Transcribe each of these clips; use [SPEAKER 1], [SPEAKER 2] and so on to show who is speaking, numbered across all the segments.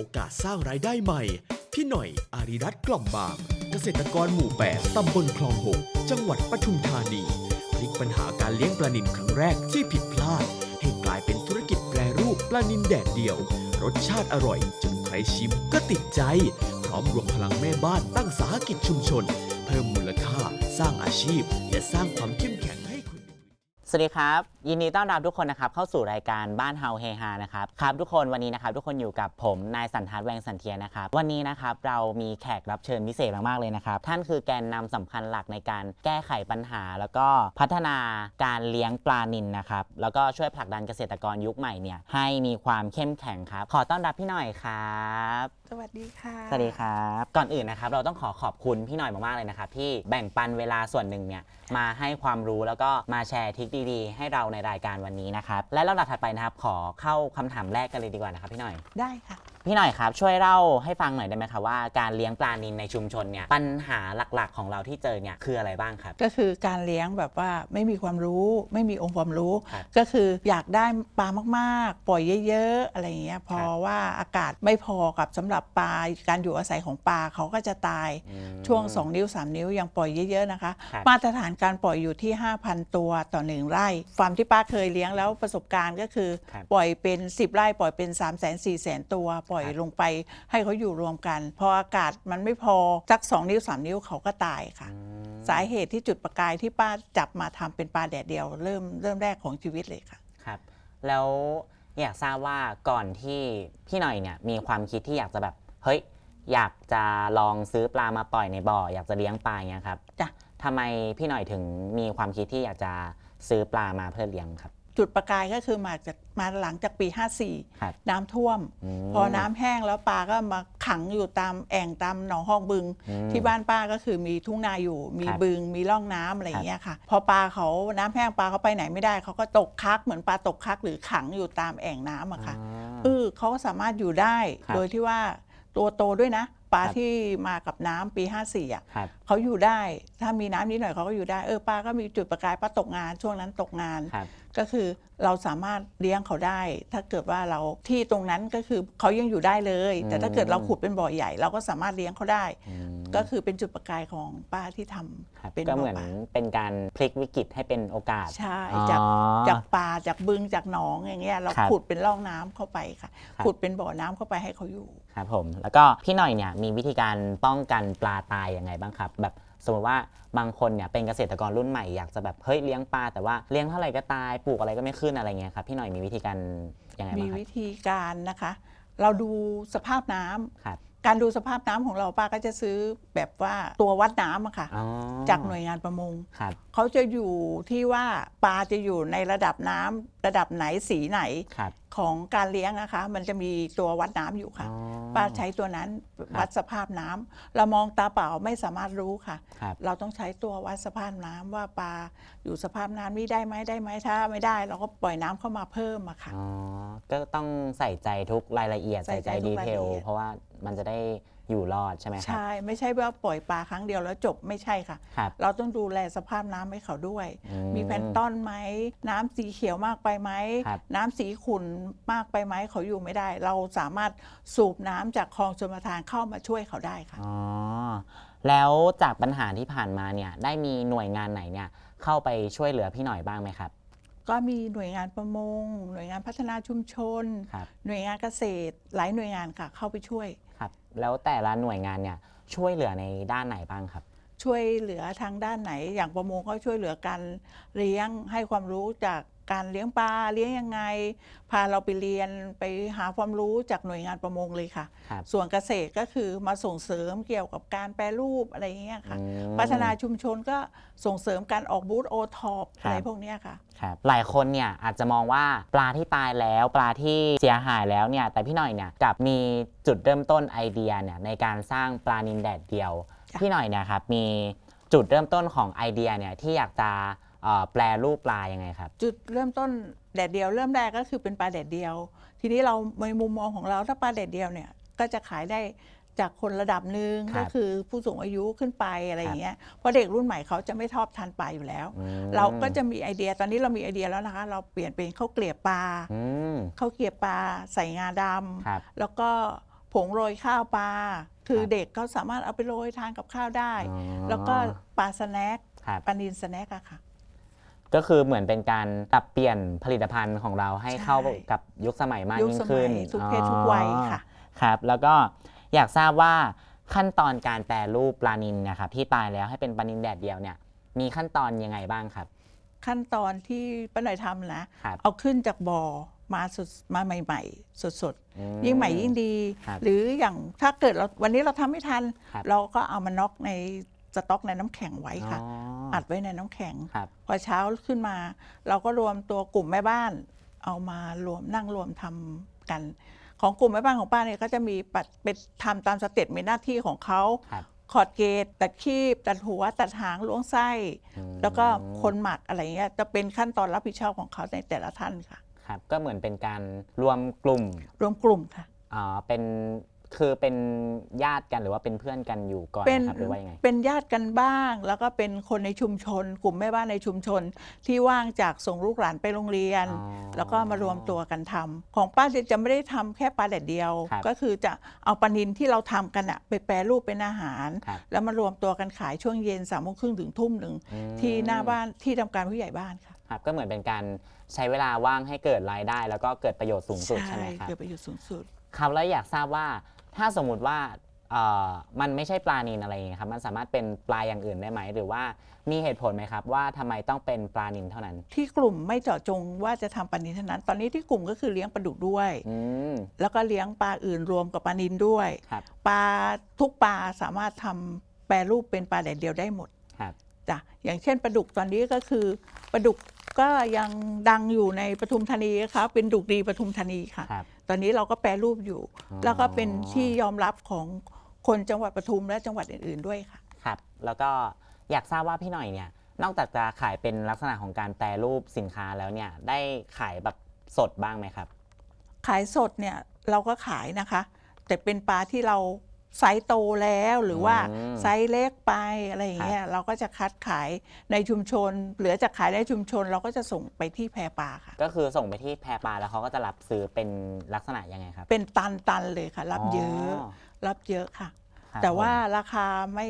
[SPEAKER 1] โอกาสสร้างรายได้ใหม่ พี่หน่อยอาริรัตกล่อมบาง เกษตรกรหมู่แปดตำบลคลองหกจังหวัดปทุมธานีพลิกปัญหาการเลี้ยงปลานิลครั้งแรกที่ผิดพลาด ให้กลายเป็นธุรกิจแปรรูปปลานิลแดดเดียว รสชาติอร่อยจนใครชิมก็ติดใจ พร้อมรวมพลังแม่บ้านตั้งสาหกิจชุมชน เพิ่มมูลค่า สร้างอาชีพ และสร้างความเข้มแข็งให้คนในพื้นที่
[SPEAKER 2] สวัสดีครับยินดีต้อนรับทุกคนนะครับเข้าสู่รายการบ้านเฮาเฮฮานะครับครับทุกคนวันนี้นะครับทุกคนอยู่กับผมนายสันทัศน์แวงสันเทียนะครับวันนี้นะครับเรามีแขกรับเชิญพิเศษมากๆเลยนะครับท่านคือแกนนำสำคัญหลักในการแก้ไขปัญหา แล้วก็พัฒนาการเลี้ยงปลานิลนะครับแล้วก็ช่วยผลักดันเกษตรกรยุคใหม่เนี่ยให้มีความเข้มแข็งครับ ขอต้อนรับพี่หน่อยครับ
[SPEAKER 3] สวัสดีค่ะ
[SPEAKER 2] สวัสดีครับก่อนอื่นนะครับเราต้องขอขอบคุณพี่หน่อยมากๆเลยนะครับที่แบ่งปันเวลาส่วนหนึ่งเนี่ยมาให้ความรู้แล้วก็มาแชร์ทริคดีๆ ให้เราในรายการวันนี้นะครับและลำดับถัดไปนะครับขอเข้าคำถามแรกกันเลยดีกว่านะครับพี่หน่อย
[SPEAKER 3] ได้ค่ะ
[SPEAKER 2] พี่หน่อยครับช่วยเล่าให้ฟังหน่อยได้ไหมครับว่าการเลี้ยงปลานิลในชุมชนเนี่ยปัญหาหลักๆ ของเราที่เจอเนี่ยคืออะไรบ้างครับ
[SPEAKER 3] ก็คือการเลี้ยงแบบว่าไม่มีความรู้ ไม่มีองค์ความรู้
[SPEAKER 2] ครับ
[SPEAKER 3] ก็คืออยากได้ปลามากๆ ปล่อยเยอะ ๆ อะไรอย่างเงี้ยเพราะว่าอากาศไม่พอกับสำหรับปลาการอยู่อาศัยของปลาเขาก็จะตาย
[SPEAKER 2] อืม
[SPEAKER 3] ช่วง 2 นิ้ว 3 นิ้วยังปล่อยเยอะ ๆ นะคะ
[SPEAKER 2] ครับ
[SPEAKER 3] มาตรฐานการปล่อยอยู่ที่ 5,000 ตัวต่อหนึ่งไร่ฟาร์มที่ป้าเคยเลี้ยงแล้วประสบการณ์ก็คือ
[SPEAKER 2] ครับ
[SPEAKER 3] ปล่อยเป็น 10 ไร่ปล่อยเป็น 3 0 0 0 0 0 4 0 0 0ตัวปล่อย
[SPEAKER 2] ครับ
[SPEAKER 3] ลงไป ให้เขาอยู่รวมกัน พออากาศมันไม่พอสัก 2 นิ้ว 3 นิ้วเขาก็ตายค่ะ
[SPEAKER 2] อืม
[SPEAKER 3] สาเหตุที่จุดประกายที่ป้าจับมาทำเป็นปลาแดดเดียว เริ่มเริ่มแรกของชีวิตเลยค่ะ
[SPEAKER 2] ครับ แล้วอยากทราบว่าก่อนที่พี่หน่อยเนี่ยมีความคิดที่อยากจะแบบเฮ้ยอยากจะลองซื้อปลามาปล่อยในบ่อ อยากจะเลี้ยงปลาอย่างเงี้ยครับ
[SPEAKER 3] จ้ะ
[SPEAKER 2] ทำไมพี่หน่อยถึงมีความคิดที่อยากจะซื้อปลามาเพื่อเลี้ยงครับ
[SPEAKER 3] จุดประกายก็คือมาจากมาหลังจากปี
[SPEAKER 2] ครับ
[SPEAKER 3] 54 น้ำท่วม
[SPEAKER 2] ม
[SPEAKER 3] พอน้ำแห้งแล้วปลาก็มาขังอยู่ตามแอ่งตามหนองห้องบึง
[SPEAKER 2] อืม
[SPEAKER 3] ที่บ้านป้าก็คือมีทุ่งนาอยู่ มี
[SPEAKER 2] ครับ
[SPEAKER 3] บึง มีร่องน้ำอะไรอย่างเงี้ยค่ะ พอปลาเขาน้ำแห้งปลาเขาไปไหนไม่ได้เขาก็ตกคักเหมือนปลาตกคักหรือขังอยู่ตามแอ่งน้ำอะค่ะ
[SPEAKER 2] อ่า
[SPEAKER 3] เออเขาก็สามารถอยู่ได้
[SPEAKER 2] ครับ
[SPEAKER 3] โดยที่ว่าตัวโตด้วยนะปลา
[SPEAKER 2] ครับ
[SPEAKER 3] ที่มากับน้ำปี 54อะ
[SPEAKER 2] ครับ
[SPEAKER 3] เขาอยู่ได้ ถ้ามีน้ำนิดหน่อยเขาก็อยู่ได้เออปลาก็มีจุดประกายปลาตกงานช่วงนั้นตกงาน
[SPEAKER 2] ครับ
[SPEAKER 3] ก็คือเราสามารถเลี้ยงเขาได้ ถ้าเกิดว่าเราที่ตรงนั้นก็คือเขายังอยู่ได้เลย แต่ถ้าเกิดเราขุดเป็นบ่อใหญ่ เราก็สามารถเลี้ยงเขาได้
[SPEAKER 2] อืม
[SPEAKER 3] ก็คือเป็นจุดประกายของป้าที่ทำ
[SPEAKER 2] ครับ
[SPEAKER 3] เป็น
[SPEAKER 2] ก็
[SPEAKER 3] บ่
[SPEAKER 2] เห
[SPEAKER 3] อ
[SPEAKER 2] มือน
[SPEAKER 3] ปลา
[SPEAKER 2] เป็นการพลิกวิกฤตให้เป็นโอกาส
[SPEAKER 3] ใช่
[SPEAKER 2] อ๋อ
[SPEAKER 3] จากจากป่าจากบึงจากหนองอย่างเงี้ยเรา
[SPEAKER 2] ครับ
[SPEAKER 3] ขุดเป็นร่องน้ำเข้าไปค่ะ
[SPEAKER 2] ครับ
[SPEAKER 3] ขุดเป็นบ่อน้ำเข้าไปให้เขาอยู่
[SPEAKER 2] ครับผมแล้วก็พี่หน่อยเนี่ยมีวิธีการป้องกันปลาตายยังไงบ้างครับ แบบ สมมติว่าบางคนเนี่ยเป็นเกษตรกรรุ่นใหม่อยากจะแบบเฮ้ยเลี้ยงปลาแต่ว่าเลี้ยงเท่าไหร่ก็ตายปลูกอะไรก็ไม่ขึ้นอะไรเงี้ยครับพี่หน่อยมีวิธีการยังไง
[SPEAKER 3] มี
[SPEAKER 2] บ้างครั
[SPEAKER 3] วิ
[SPEAKER 2] บ
[SPEAKER 3] ธีการนะคะ เราดูสภาพน้ำ
[SPEAKER 2] ครับ
[SPEAKER 3] การดูสภาพน้ำของเราป้าก็จะซื้อแบบว่าตัววัดน้ำอะค่ะ
[SPEAKER 2] อ๋อ
[SPEAKER 3] จากหน่วยงานประมง
[SPEAKER 2] ครับ
[SPEAKER 3] เขาจะอยู่ที่ว่าปลาจะอยู่ในระดับน้ำระดับไหนสีไหน
[SPEAKER 2] ครับ
[SPEAKER 3] ของการเลี้ยงนะคะ มันจะมีตัววัดน้ำอยู่ค่ะ
[SPEAKER 2] อ๋อ
[SPEAKER 3] ป้าใช้ตัวนั้น
[SPEAKER 2] ครับ
[SPEAKER 3] วัดสภาพน้ำเรามองตาเปล่าไม่สามารถรู้ค่ะ
[SPEAKER 2] ครับ
[SPEAKER 3] เราต้องใช้ตัววัดสภาพน้ำว่าปลาอยู่สภาพน้ำนี้ได้ไหมได้ไหมถ้าไม่ได้ เราก็ปล่อยน้ำเข้ามาเพิ่มอะค่ะ
[SPEAKER 2] อ๋อ ก็ต้องใส่ใจทุกรายละเอียด
[SPEAKER 3] ใส่
[SPEAKER 2] ใส่
[SPEAKER 3] ใจ
[SPEAKER 2] ใจ
[SPEAKER 3] ทุ
[SPEAKER 2] ดี
[SPEAKER 3] กราย
[SPEAKER 2] เท
[SPEAKER 3] ละ
[SPEAKER 2] ล
[SPEAKER 3] เอียด
[SPEAKER 2] เพราะว่า มันจะได้อยู่รอดใช่ไหมครับ
[SPEAKER 3] ใช่ ไม่ใช่ว่าปล่อยปลาครั้งเดียวแล้วจบไม่ใช่ค่ะ
[SPEAKER 2] ครับ
[SPEAKER 3] เราต้องดูแลสภาพน้ำให้เขาด้วย
[SPEAKER 2] อื
[SPEAKER 3] มีแพลนต้อนไหม น้ำสีเขียวมากไปไหม
[SPEAKER 2] ครับ
[SPEAKER 3] น้ำสีขุ่นมากไปไหมเขาอยู่ไม่ได้ เราสามารถสูบน้ำจากคลองชลประทานเข้ามาช่วยเขาได้ค่ะ
[SPEAKER 2] อ๋อแล้วจากปัญหาที่ผ่านมาเนี่ยได้มีหน่วยงานไหนเนี่ยเข้าไปช่วยเหลือพี่หน่อยบ้างไหมครับ
[SPEAKER 3] ก็มีหน่วยงานประมง หน่วยงานพัฒนาชุมชน
[SPEAKER 2] ครับ
[SPEAKER 3] หน่วยงานเกษตร หลายหน่วยงานค่ะเข้าไปช่วย
[SPEAKER 2] ครับ แล้วแต่ละหน่วยงานเนี่ยช่วยเหลือในด้านไหนบ้างครับ
[SPEAKER 3] ช่วยเหลือทางด้านไหน อย่างประมงก็ช่วยเหลือการเลี้ยงให้ความรู้จาก การเลี้ยงปลาเลี้ยงยังไง พาเราไปเรียนไปหาความรู้จากหน่วยงานประมงเลยค่ะ
[SPEAKER 2] ครับ
[SPEAKER 3] ส่วนเกษตรก็คือมาส่งเสริมเกี่ยวกับการแปรรูปอะไรอย่างเงี้ยค่ะ
[SPEAKER 2] อืม
[SPEAKER 3] พัฒนาชุมชนก็ส่งเสริมการออกบูธโอท็อป
[SPEAKER 2] ครับ
[SPEAKER 3] อะไรพวกเนี้ยค่ะ
[SPEAKER 2] ครับหลายคนเนี่ยอาจจะมองว่าปลาที่ตายแล้วปลาที่เสียหายแล้วเนี่ยแต่พี่หน่อยเนี่ยกลับมีจุดเริ่มต้นไอเดียเนี่ยในการสร้างปลานินแดดเดียว
[SPEAKER 3] จ้ะ
[SPEAKER 2] พี่หน่อยเนี่ยครับมีจุดเริ่มต้นของไอเดียเนี่ยที่อยากจะเอ่อ แปลรูปปลายังไงครับ
[SPEAKER 3] จุดเริ่มต้นแดดเดียว เริ่มแรกก็คือเป็นปลาแดดเดียว ทีนี้เราในมุมมองของเราถ้าปลาแดดเดียวเนี่ยก็จะขายได้จากคนระดับหนึ่ง
[SPEAKER 2] ครั
[SPEAKER 3] ก็
[SPEAKER 2] บ
[SPEAKER 3] คือผู้สูงอายุขึ้นไปอะไรอย่างเงี้ยเพราะเด็กรุ่นใหม่เขาจะไม่ชอบทานปลาอยู่แล้ว
[SPEAKER 2] อืม
[SPEAKER 3] เราก็จะมีไอเดียตอนนี้เรามีไอเดียแล้วนะคะ เราเปลี่ยนเป็นข้าวเกลียบปลา
[SPEAKER 2] อืม
[SPEAKER 3] ข้าวเกลียบปลาใส่งาด
[SPEAKER 2] ครับำ
[SPEAKER 3] แล้วก็ผงโรยข้าวปลา คือ
[SPEAKER 2] ครับ
[SPEAKER 3] เด็กเขาสามารถเอาไปโรยทานกับข้าวได้
[SPEAKER 2] อ๋อ
[SPEAKER 3] แล้วก็ปลาสแน็ค
[SPEAKER 2] ครับ
[SPEAKER 3] ปลานินสแน็คอะค่ะ
[SPEAKER 2] ก็คือเหมือนเป็นการปรับเปลี่ยนผลิตภัณฑ์ของเราให้
[SPEAKER 3] ใช่
[SPEAKER 2] เข้ากับยุคสมัยมาก
[SPEAKER 3] ยุค
[SPEAKER 2] ยิ่ง
[SPEAKER 3] สมั
[SPEAKER 2] ขึ้
[SPEAKER 3] ย
[SPEAKER 2] น
[SPEAKER 3] ทุกเพศทุกวัยค่ะ
[SPEAKER 2] อ๋อครับ แล้วก็อยากทราบว่าขั้นตอนการแปรรูปปลานินนะครับที่ตายแล้วให้เป็นปลานินแดดเดียวเนี่ยมีขั้นตอนยังไงบ้างครับ
[SPEAKER 3] ขั้นตอนที่ป้าหน่อยทำนะ
[SPEAKER 2] ครับ
[SPEAKER 3] เอาขึ้นจากบ่อมาสดมาใหม่ ๆ สด
[SPEAKER 2] อื
[SPEAKER 3] ๆยิ่งใหม่ยิ่งดี
[SPEAKER 2] ครับ
[SPEAKER 3] หรืออย่างถ้าเกิดเราวันนี้เราทำไม่ทัน
[SPEAKER 2] ครับ
[SPEAKER 3] เราก็เอามาน็อกใน สต็อกในน้ำแข็งไว้ค่ะ
[SPEAKER 2] อ๋อ
[SPEAKER 3] อัดไว้ในน้ำแข็ง
[SPEAKER 2] ครับ
[SPEAKER 3] พอเช้าขึ้นมา เราก็รวมตัวกลุ่มแม่บ้าน เอามารวมนั่งรวมทำกัน ของกลุ่มแม่บ้านของป้าเนี่ยก็จะมีปัดเป็นทำตามสเต็ปมีหน้าที่ของเขา
[SPEAKER 2] ครับ
[SPEAKER 3] ขอดเกตตัดคีบ ตัดหัว ตัดหางล้วงไส้
[SPEAKER 2] อืม
[SPEAKER 3] แล้วก็คนหมักอะไรเงี้ยจะเป็นขั้นตอนรับผิดชอบของเขาในแต่ละท่านค่ะ
[SPEAKER 2] ครับ ก็เหมือนเป็นการรวมกลุ่ม
[SPEAKER 3] รวมกลุ่มค่ะ
[SPEAKER 2] อ๋อเป็น คือเป็นญาติกันหรือว่าเป็นเพื่อนกันอยู่ก่อน
[SPEAKER 3] เป็น
[SPEAKER 2] นะครับหรือว่ายังไง
[SPEAKER 3] เป็นญาติกันบ้าง แล้วก็เป็นคนในชุมชน กลุ่มแม่บ้านในชุมชน ที่ว่างจากส่งลูกหลานไปโรงเรียน
[SPEAKER 2] อ๋อ
[SPEAKER 3] แล้วก็มารวมตัวกันทำของป้าจะไม่ได้ทำแค่ปลาแดดเดียว
[SPEAKER 2] ครับ
[SPEAKER 3] ก็คือจะเอาปลานินที่เราทำกันอะไปแปรรูปเป็นอาหาร
[SPEAKER 2] ครับ
[SPEAKER 3] แล้วมารวมตัวกันขายช่วงเย็นสามโมงครึ่งถึงทุ่มหนึ่ง
[SPEAKER 2] อืม
[SPEAKER 3] ที่หน้าบ้านที่ทำการผู้ใหญ่บ้านค่ะ
[SPEAKER 2] ครับ ก็เหมือนเป็นการใช้เวลาว่างให้เกิดรายได้ แล้วก็เกิดประโยชน์สูงสุดใช่ไหมครับ
[SPEAKER 3] เกิดประโยชน์สูงสุด
[SPEAKER 2] ครับแล้วอยากทราบว่า ถ้าสมมุติว่าเอ่อมันไม่ใช่ปลานินอะไรอย่างเงี้ยครับ มันสามารถเป็นปลาอย่างอื่นได้ไหม หรือว่ามีเหตุผลไหมครับ ว่าทำไมต้องเป็นปลานินเท่านั้น
[SPEAKER 3] ที่กลุ่มไม่เจาะจงว่าจะทำปลานินเท่านั้น ตอนนี้ที่กลุ่มก็คือเลี้ยงปลาดุกด้วย
[SPEAKER 2] อืม
[SPEAKER 3] แล้วก็เลี้ยงปลาอื่นรวมกับปลานินด้วย
[SPEAKER 2] ครับ
[SPEAKER 3] ปลาทุกปลาสามารถทำแปรรูปเป็นปลาแดดเดียวได้หมด
[SPEAKER 2] ครับ
[SPEAKER 3] จ้ะอย่างเช่นปลาดุกตอนนี้ก็คือปลาดุก ก็ยังดังอยู่ในปทุมธานีนะคะเป็นดุกดีปทุมธานีค่ะ
[SPEAKER 2] ครับ
[SPEAKER 3] ตอนนี้เราก็แปรรูปอยู่
[SPEAKER 2] อ๋อ
[SPEAKER 3] แล้วก็เป็นที่ยอมรับของคนจังหวัดปทุมและจังหวัดอื่น ๆด้วยค่ะ
[SPEAKER 2] ครับ แล้วก็อยากทราบว่าพี่หน่อยเนี่ย นอกจากจะขายเป็นลักษณะของการแปรรูปสินค้าแล้วเนี่ย ได้ขายแบบสดบ้างไหมครับ
[SPEAKER 3] ขายสดเนี่ยเราก็ขายนะคะ แต่เป็นปลาที่เรา ไซส์โตแล้วหรือว่า
[SPEAKER 2] อืม
[SPEAKER 3] ไซส์เล็กไปอะไรอย่างเงี้ยเราก็จะคัดขายในชุมชน เหลือจากขายในชุมชน เราก็จะส่งไปที่แพปลาค่ะ
[SPEAKER 2] ก็คือส่งไปที่แพรปลาแล้วเขาก็จะรับซื้อเป็นลักษณะยังไงครับ
[SPEAKER 3] เป็นตันตันๆเลยค่ะ รับเยอะ รับเยอะค่ะ
[SPEAKER 2] ครับ
[SPEAKER 3] แต่ว่า
[SPEAKER 2] ผม
[SPEAKER 3] ราคาไม่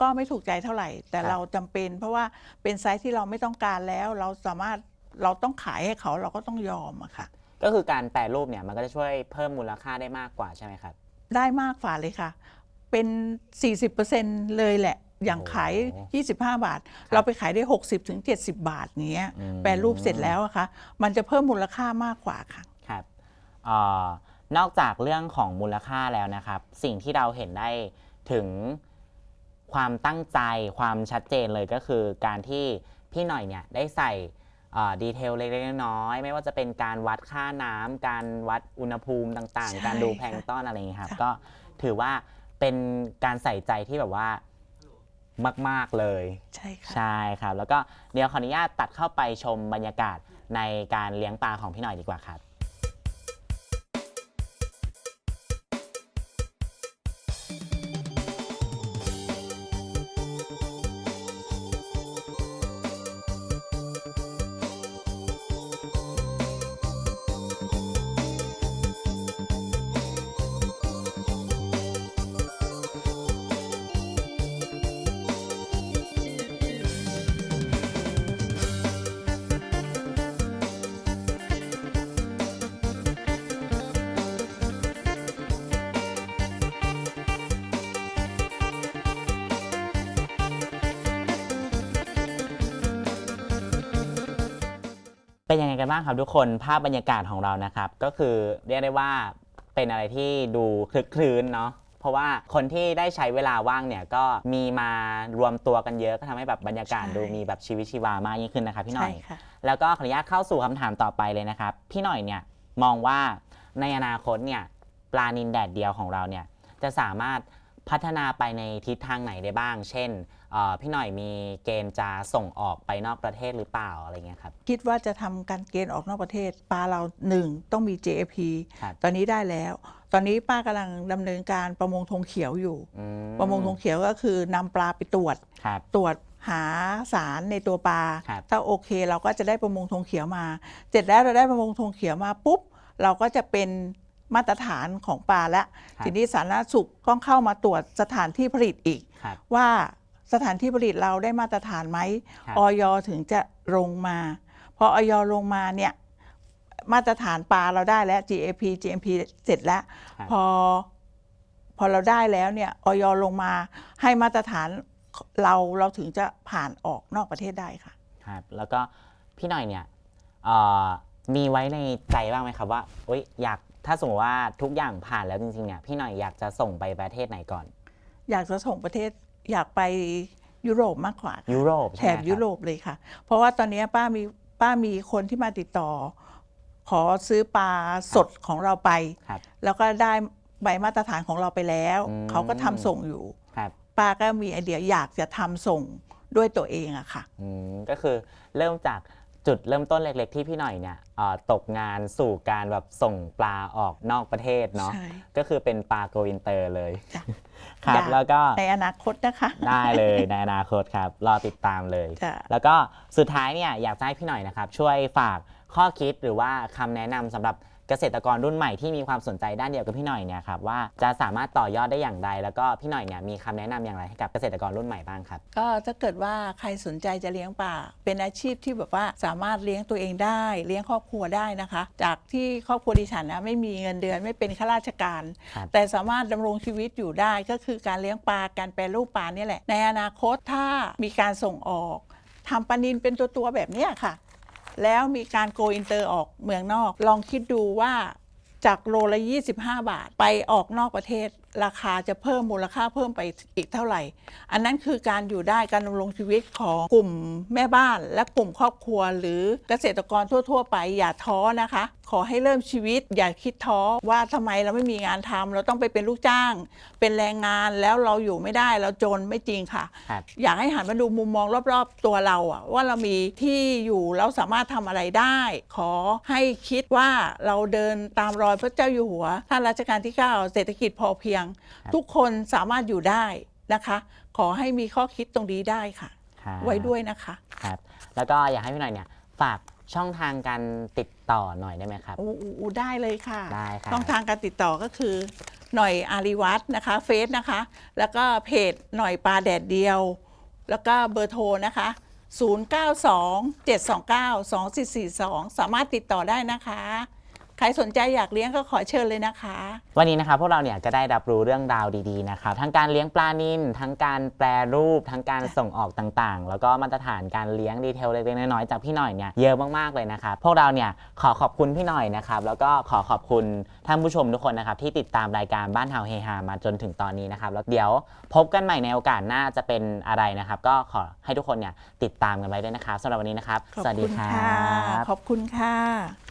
[SPEAKER 3] ก็ไม่ถูกใจเท่าไหร่ แต่
[SPEAKER 2] ครับ
[SPEAKER 3] เราจำเป็น เพราะว่าเป็นไซส์ที่เราไม่ต้องการแล้วเราสามารถเราต้องขายให้เขาเราก็ต้องยอมอะค่ะ
[SPEAKER 2] ก็คือการแปรรูปเนี่ยมันก็จะช่วยเพิ่มมูลค่าได้มากกว่าใช่ไหมครับ
[SPEAKER 3] ได้มากฝ่าเลยค่ะ เป็น 40%เลยแหละ อย่างขาย
[SPEAKER 2] โอ้
[SPEAKER 3] 25 บาท เราไปขายได้60ถึง70 บาทเนี้ย
[SPEAKER 2] อืม
[SPEAKER 3] แปรรูปเสร็จแล้วอะค่ะ มันจะเพิ่มมูลค่ามากกว่าค่ะ
[SPEAKER 2] ครับเออนอกจากเรื่องของมูลค่าแล้วนะครับ สิ่งที่เราเห็นได้ถึงความตั้งใจความชัดเจนเลยก็คือการที่พี่หน่อยเนี่ยได้ใส่เอ่อ ดีเทลเล็กๆน้อยๆไม่ว่าจะเป็นการวัดค่าน้ำการวัดอุณหภูมิต่าง
[SPEAKER 3] ใช่
[SPEAKER 2] ๆการดูแพลงก์ต้อนอะไรอย่างนี้ยครับ
[SPEAKER 3] ค่ะ
[SPEAKER 2] ก็ถือว่าเป็นการใส่ใจที่แบบว่ามาก ๆ เลย
[SPEAKER 3] ใช่ค่ะ
[SPEAKER 2] ใช่ครับ แล้วก็เดี๋ยวขออนุญาตตัดเข้าไปชมบรรยากาศในการเลี้ยงปลาของพี่หน่อยดีกว่าครับ เป็นยังไงกันบ้างครับทุกคนภาพบรรยากาศของเรานะครับ ก็คือเรียกได้ว่าเป็นอะไรที่ดูคลึกคลื้นเนาะเพราะว่าคนที่ได้ใช้เวลาว่างเนี่ยก็มีมารวมตัวกันเยอะก็ทำให้แบบบรรยากาศ
[SPEAKER 3] ใช่
[SPEAKER 2] ดูมีแบบชีวิตชีวามากยิ่งขึ้นนะครับพี่หน่
[SPEAKER 3] ใช่
[SPEAKER 2] อย
[SPEAKER 3] ค่ะ
[SPEAKER 2] แล้วก็ขออนุญาตเข้าสู่คำถามต่อไปเลยนะครับ พี่หน่อยเนี่ยมองว่าในอนาคตเนี่ยปลานินแดดเดียวของเราเนี่ยจะสามารถพัฒนาไปในทิศทางไหนได้บ้าง เช่นเอ่อ พี่หน่อยมีเกณฑ์จะส่งออกไปนอกประเทศหรือเปล่าอะไรเงี้ยครับ
[SPEAKER 3] คิดว่าจะทำการเกณฑ์ออกนอกประเทศปลาเราหนึ่งต้องมี JAP
[SPEAKER 2] ครับ
[SPEAKER 3] ตอนนี้ได้แล้ว ตอนนี้ป้ากำลังดำเนินการประมงธงเขียวอยู่
[SPEAKER 2] อื
[SPEAKER 3] ประมงธงเขียวก็คือนำปลาไปตรวจ
[SPEAKER 2] ครับ
[SPEAKER 3] ตรวจหาสารในตัวปลา
[SPEAKER 2] ครับ
[SPEAKER 3] ถ้าโอเคเราก็จะได้ประมงธงเขียวมา เสร็จแล้วเราได้ประมงธงเขียวมาปุ๊บ เราก็จะเป็นมาตรฐานของปลาแล้ว
[SPEAKER 2] ครับ
[SPEAKER 3] ทีนี้สาธารณสุขต้องเข้ามาตรวจสถานที่ผลิตอีก
[SPEAKER 2] ครับ
[SPEAKER 3] ว่า สถานที่ผลิตเราได้มาตรฐานไหม
[SPEAKER 2] ครับ
[SPEAKER 3] ออยถึงจะลงมา พอออยลงมาเนี่ยมาตรฐานปลาเราได้แล้ว GAP GMP เสร็จแล้ว
[SPEAKER 2] ครับ
[SPEAKER 3] พอพอเราได้แล้วเนี่ยออยลงมาให้มาตรฐานเราเราถึงจะผ่านออกนอกประเทศได้ค่ะ
[SPEAKER 2] ครับแล้วก็พี่หน่อยเนี่ยเอ่อมีไว้ในใจบ้างไหมครับว่าโอ๊ยอยากถ้าสมมติว่าทุกอย่างผ่านแล้วจริงๆเนี่ยพี่หน่อยอยากจะส่งไปประเทศไหนก่อน
[SPEAKER 3] อยากจะส่งประเทศ อยากไปยุโรปมากกว่าค่ะ
[SPEAKER 2] ยุโรป
[SPEAKER 3] แถ
[SPEAKER 2] ใช่ไหม
[SPEAKER 3] บ
[SPEAKER 2] ค
[SPEAKER 3] ยุโรปเลยค่ะ เพราะว่าตอนนี้ป้ามีป้ามีคนที่มาติดต่อ ขอซื้อปลาสดของเราไป
[SPEAKER 2] ครับ
[SPEAKER 3] แล้วก็ได้ใบมาตรฐานของเราไปแล้ว
[SPEAKER 2] อืม
[SPEAKER 3] เขาก็ทำส่งอยู่
[SPEAKER 2] ครับ
[SPEAKER 3] ป้าก็มีไอเดียอยากจะทำส่งด้วยตัวเองอะค่ะ
[SPEAKER 2] อืมก็คือเริ่มจาก จุดเริ่มต้นเล็ก ๆ ที่พี่หน่อยเนี่ยเอ่อตกงานสู่การแบบส่งปลาออกนอกประเทศเนาะ
[SPEAKER 3] ใช่
[SPEAKER 2] ก็คือเป็นปลาโกอินเตอร์เลย
[SPEAKER 3] จ้ะ
[SPEAKER 2] ครับ
[SPEAKER 3] อยาก
[SPEAKER 2] แล้วก็
[SPEAKER 3] ในอนาคตนะคะ
[SPEAKER 2] ได้เลยในอนาคตครับรอติดตามเลย
[SPEAKER 3] จ้ะ
[SPEAKER 2] แล้วก็สุดท้ายเนี่ยอยากจะให้พี่หน่อยนะครับ ช่วยฝากข้อคิดหรือว่าคำแนะนำสำหรับ เกษตรกรรุ่นใหม่ที่มีความสนใจด้านเดียวกับพี่หน่อยเนี่ยครับว่าจะสามารถต่อยอดได้อย่างไร แล้วก็พี่หน่อยเนี่ยมีคำแนะนำอย่างไรให้กับเกษตรกรรุ่นใหม่บ้างครับ
[SPEAKER 3] ก็ถ้าเกิดว่าใครสนใจจะเลี้ยงปลาเป็นอาชีพที่แบบว่าสามารถเลี้ยงตัวเองได้ เลี้ยงครอบครัวได้นะคะ จากที่ครอบครัวดิฉันนะไม่มีเงินเดือนไม่เป็นข้าราชการ
[SPEAKER 2] ครับ
[SPEAKER 3] แต่สามารถดำรงชีวิตอยู่ได้ก็คือการเลี้ยงปลาการแปรรูปปลาเนี่ยแหละในอนาคตถ้ามีการส่งออกทำปลานินเป็นตัวตัวๆแบบเนี้ยค่ะ แล้วมีการโกอินเตอร์ออกเมืองนอก ลองคิดดูว่าจากโลละ 25 บาทไปออกนอกประเทศ ราคาจะเพิ่มมูลค่าเพิ่มไปอีกเท่าไหร่ อันนั้นคือการอยู่ได้การดำรงชีวิตของกลุ่มแม่บ้านและกลุ่มครอบครัว หรือเกษตรกรทั่ว ๆ ไปอย่าท้อนะคะ อให้เริ่มชีวิต อย่าคิดท้อว่าทำไมเราไม่มีงานทำเราต้องไปเป็นลูกจ้าง เป็นแรงงานแล้วเราอยู่ไม่ได้เราจนไม่จริงค่ะ
[SPEAKER 2] ครับ
[SPEAKER 3] อยากให้หันมาดูมุมมองรอบๆตัวเราอะว่าเรามีที่อยู่แล้วสามารถทำอะไรได้ ขอให้คิดว่าเราเดินตามรอยพระเจ้าอยู่หัวท่านรัชกาลที่ 9 เศรษฐกิจพอเพียง
[SPEAKER 2] ครับ
[SPEAKER 3] ทุกคนสามารถอยู่ได้นะคะ ขอให้มีข้อคิดตรงนี้ได้ค่ะ
[SPEAKER 2] ครับ
[SPEAKER 3] ไว้ด้วยนะคะ
[SPEAKER 2] ครับแล้วก็อยากให้พี่หน่อยเนี่ยฝาก ช่องทางการติดต่อหน่อยได้ไหมครับ
[SPEAKER 3] อูอูอูได้เลยค่ะ
[SPEAKER 2] ได้ครับ
[SPEAKER 3] ช่องทางการติดต่อก็คือ หน่อยอารีวัตรนะคะเฟซนะคะ แล้วก็เพจหน่อยปลาแดดเดียว แล้วก็เบอร์โทรนะคะ 0927292442 สามารถติดต่อได้นะคะ ใครสนใจอยากเลี้ยงก็ขอเชิญเลยนะคะ
[SPEAKER 2] วันนี้นะครับพวกเราเนี่ยก็ได้รับรู้เรื่องราวดีๆนะครับทั้งการเลี้ยงปลานิลทั้งการแปรรูป ทั้งการส่งออกต่างๆ แล้วก็มาตรฐานการเลี้ยงดีเทลเล็กๆน้อยๆจากพี่หน่อยเนี่ยเยอะมากๆเลยนะครับพวกเราเนี่ยขอขอบคุณพี่หน่อยนะครับแล้วก็ขอขอบคุณท่านผู้ชมทุกคนนะครับที่ติดตามรายการบ้านเฮาเฮฮามาจนถึงตอนนี้นะครับแล้วเดี๋ยวพบกันใหม่ในโอกาสหน้าจะเป็นอะไรนะครับ ก็ขอให้ทุกคนเนี่ยติดตามกันไว้ด้วยนะครับสำหรับวันนี้นะครับ
[SPEAKER 3] ขอบ
[SPEAKER 2] สวัสดี
[SPEAKER 3] คุณ
[SPEAKER 2] ครั
[SPEAKER 3] ค่ะ
[SPEAKER 2] บ
[SPEAKER 3] ขอบคุณค่ะ